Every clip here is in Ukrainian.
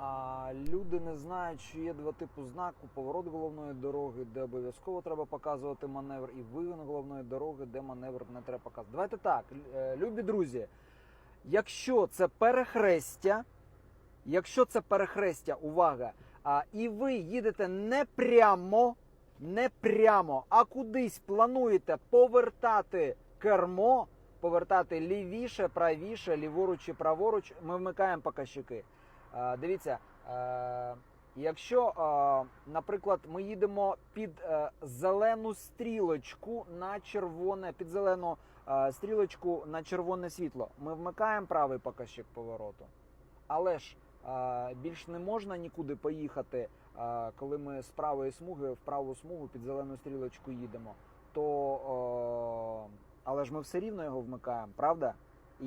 А люди не знають, що є два типу знаку: поворот головної дороги, де обов'язково треба показувати маневр, і вигін головної дороги, де маневр не треба показувати. Давайте так, е, любі друзі. Якщо це перехрестя, якщо це перехрестя, увага, а, і ви їдете не прямо, не прямо, а кудись плануєте повертати кермо, повертати лівіше, правіше, ліворуч чи праворуч, ми вмикаємо показчики. Е, Дивіться, е, якщо, е, наприклад, ми їдемо під зелену стрілочку на червоне, під зелену стрілочку на червоне світло, ми вмикаємо правий показчик повороту. Але ж більш не можна нікуди поїхати, коли ми з правої смуги в праву смугу під зелену стрілочку їдемо. То, але ж ми все рівно його вмикаємо, правда? І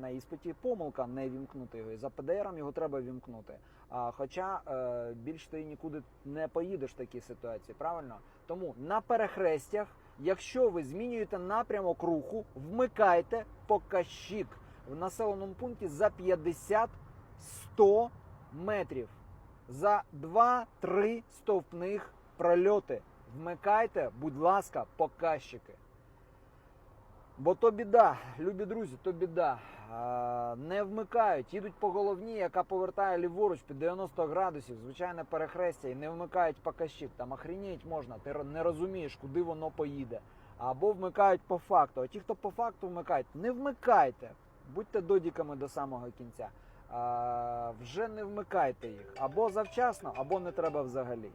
на іспиті помилка не вімкнути його. І за ПДРом його треба вімкнути. А, хоча е, більш ти нікуди не поїдеш в такій ситуації, правильно? Тому на перехрестях, якщо ви змінюєте напрямок руху, вмикайте показчик в населеному пункті за 50-100 метрів. За 2-3 стовпних прольоти. Вмикайте, будь ласка, показчики. Бо то біда, любі друзі, то біда. Не вмикають, їдуть по головній, яка повертає ліворуч під 90 градусів, звичайне перехрестя, і не вмикають показчик. Там охреніть можна, ти не розумієш, куди воно поїде. Або вмикають по факту. А ті, хто по факту вмикають, не вмикайте. Будьте додіками до самого кінця. Вже не вмикайте їх або завчасно, або не треба взагалі.